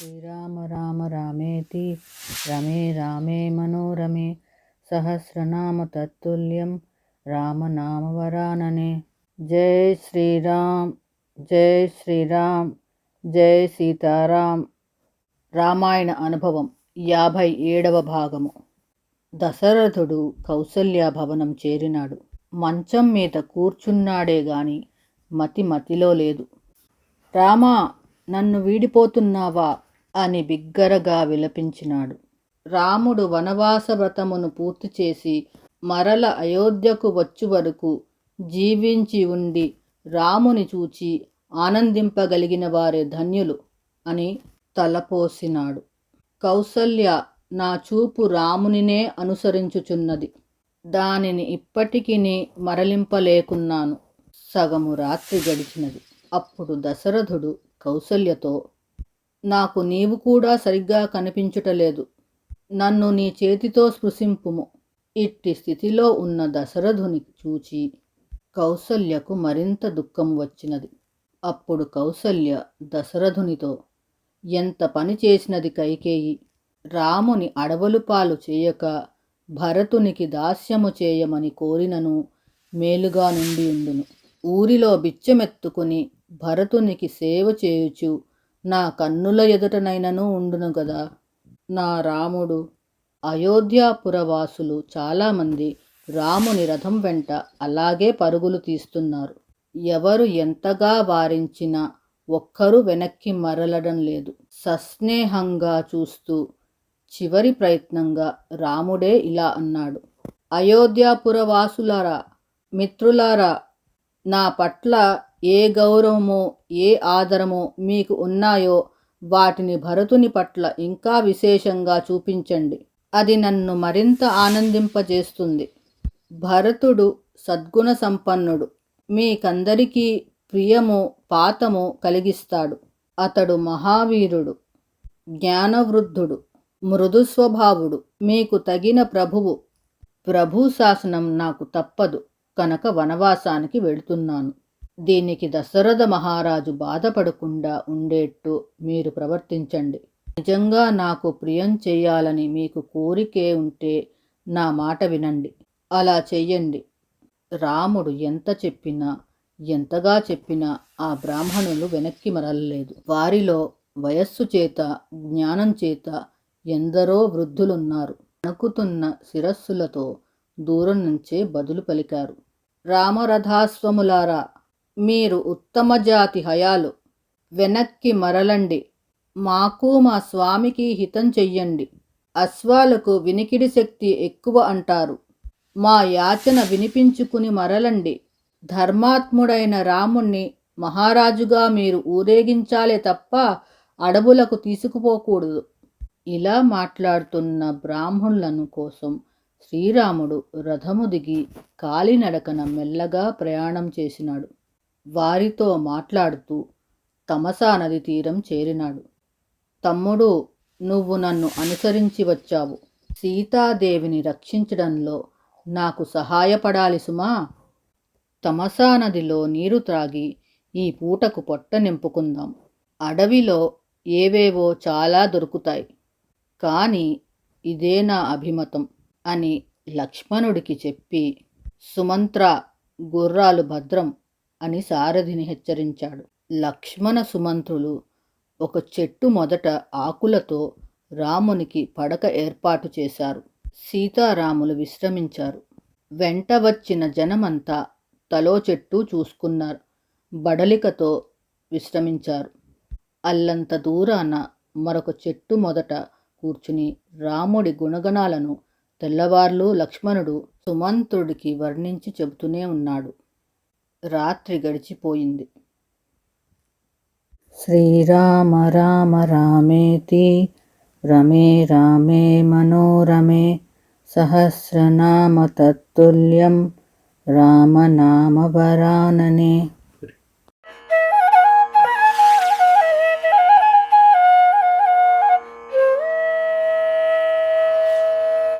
శ్రీరామ రామ రామేతి రమే రామే మనోరమే సహస్రనామ తత్తుల్యం రామనామవరాననే జై శ్రీరామ్ జై శ్రీరామ్ జై సీతారాం రామాయణ అనుభవం యాభై ఏడవ భాగము. దశరథుడు కౌసల్య భవనం చేరినాడు. మంచం మీద కూర్చున్నాడే గాని మతి మతిలో లేదు. రామా నన్ను వీడిపోతున్నావా? అని బిగ్గరగా విలపించినాడు. రాముడు వనవాస వ్రతమును పూర్తి చేసి మరల అయోధ్యకు వచ్చు వరకు జీవించి ఉండి రాముని చూచి ఆనందింపగలిగిన వారే ధన్యులు అని తలపోసినాడు. కౌసల్య నా చూపు రామునినే అనుసరించుచున్నది. దానిని ఇప్పటికీ మరలింపలేకున్నాను. సగము రాత్రి గడిచినది. అప్పుడు దశరథుడు కౌసల్యతో నాకు నీవు కూడా సరిగ్గా కనిపించుటలేదు నన్ను నీ చేతితో స్పృశింపుము. ఇట్టి స్థితిలో ఉన్న దశరథుని చూచి కౌసల్యకు మరింత దుఃఖం వచ్చినది. అప్పుడు కౌసల్య దశరథునితో ఎంత పని చేసినది కైకేయి? రాముని అడవులు పాలు చేయక భరతునికి దాస్యము చేయమని కోరినను మేలుగా నుండి ఉండును. ఊరిలో బిచ్చమెత్తుకుని భరతునికి సేవ చేయుచు నా కన్నుల ఎదుటనైనను ఉండును గదా. నా రాముడు అయోధ్యాపురవాసులు చాలామంది రాముని రథం వెంట అలాగే పరుగులు తీస్తున్నారు. ఎవరు ఎంతగా వారించినా ఒక్కరూ వెనక్కి మరలడం లేదు. సస్నేహంగా చూస్తూ చివరి ప్రయత్నంగా రాముడే ఇలా అన్నాడు. అయోధ్యాపురవాసులారా మిత్రులారా నా పట్ల ఏ గౌరవమో ఏ ఆదరమో మీకు ఉన్నాయో వాటిని భరతుని పట్ల ఇంకా విశేషంగా చూపించండి. అది నన్ను మరింత ఆనందింపజేస్తుంది. భరతుడు సద్గుణ సంపన్నుడు. మీకందరికీ ప్రియము పాతము కలిగిస్తాడు. అతడు మహావీరుడు జ్ఞానవృద్ధుడు మృదు స్వభావుడు. మీకు తగిన ప్రభువు. ప్రభు శాసనం నాకు తప్పదు. కనుక వనవాసానికి వెళుతున్నాను. దీనికి దశరథ మహారాజు బాధపడకుండా ఉండేట్టు మీరు ప్రవర్తించండి. నిజంగా నాకు ప్రియం చేయాలని మీకు కోరికే ఉంటే నా మాట వినండి. అలా చెయ్యండి. రాముడు ఎంత చెప్పినా ఎంతగా చెప్పినా ఆ బ్రాహ్మణులు వెనక్కి మరలలేదు. వారిలో వయస్సు చేత జ్ఞానం చేత ఎందరో వృద్ధులున్నారు. అణుకుతున్న శిరస్సులతో దూరం నుంచే బదులు పలికారు. రామరథాస్వములారా మీరు ఉత్తమ జాతి హయాలు. వెనక్కి మరలండి. మాకు మా స్వామికి హితం చెయ్యండి. అశ్వాలకు వినికిడి శక్తి ఎక్కువ అంటారు. మా యాచన వినిపించుకుని మరలండి. ధర్మాత్ముడైన రాముణ్ణి మహారాజుగా మీరు ఊరేగించాలే తప్ప అడవులకు తీసుకుపోకూడదు. ఇలా మాట్లాడుతున్న బ్రాహ్మణులను కోసం శ్రీరాముడు రథము దిగి కాలినడకన మెల్లగా ప్రయాణం చేసినాడు. వారితో మాట్లాడుతూ తమసా నది తీరం చేరినాడు. తమ్ముడు నువ్వు నన్ను అనుసరించి వచ్చావు. సీతాదేవిని రక్షించడంలో నాకు సహాయపడాలి సుమా తమసా నదిలో నీరు త్రాగి ఈ పూటకు పొట్ట నింపుకుందాం. అడవిలో ఏవేవో చాలా దొరుకుతాయి. కానీ ఇదే నా అభిమతం అని లక్ష్మణుడికి చెప్పి సుమంత్ర గుర్రాలు భద్రం అని సారథిని హెచ్చరించాడు. లక్ష్మణ సుమంత్రులు ఒక చెట్టు మొదట ఆకులతో రామునికి పడక ఏర్పాటు చేశారు. సీతారాములు విశ్రమించారు. వెంట వచ్చిన జనమంతా తలో చెట్టు చూసుకున్నారు. బడలికతో విశ్రమించారు. అల్లంత దూరాన మరొక చెట్టు మొదట కూర్చుని రాముడి గుణగణాలను తెల్లవార్లు లక్ష్మణుడు సుమంత్రుడికి వర్ణించి చెబుతూనే ఉన్నాడు. రాత్రి గడిచిపోయింది. శ్రీరామ రామ రామేతి రమే రామే మనోరమే సహస్రనామ తత్తుల్యం రామనామవరాననే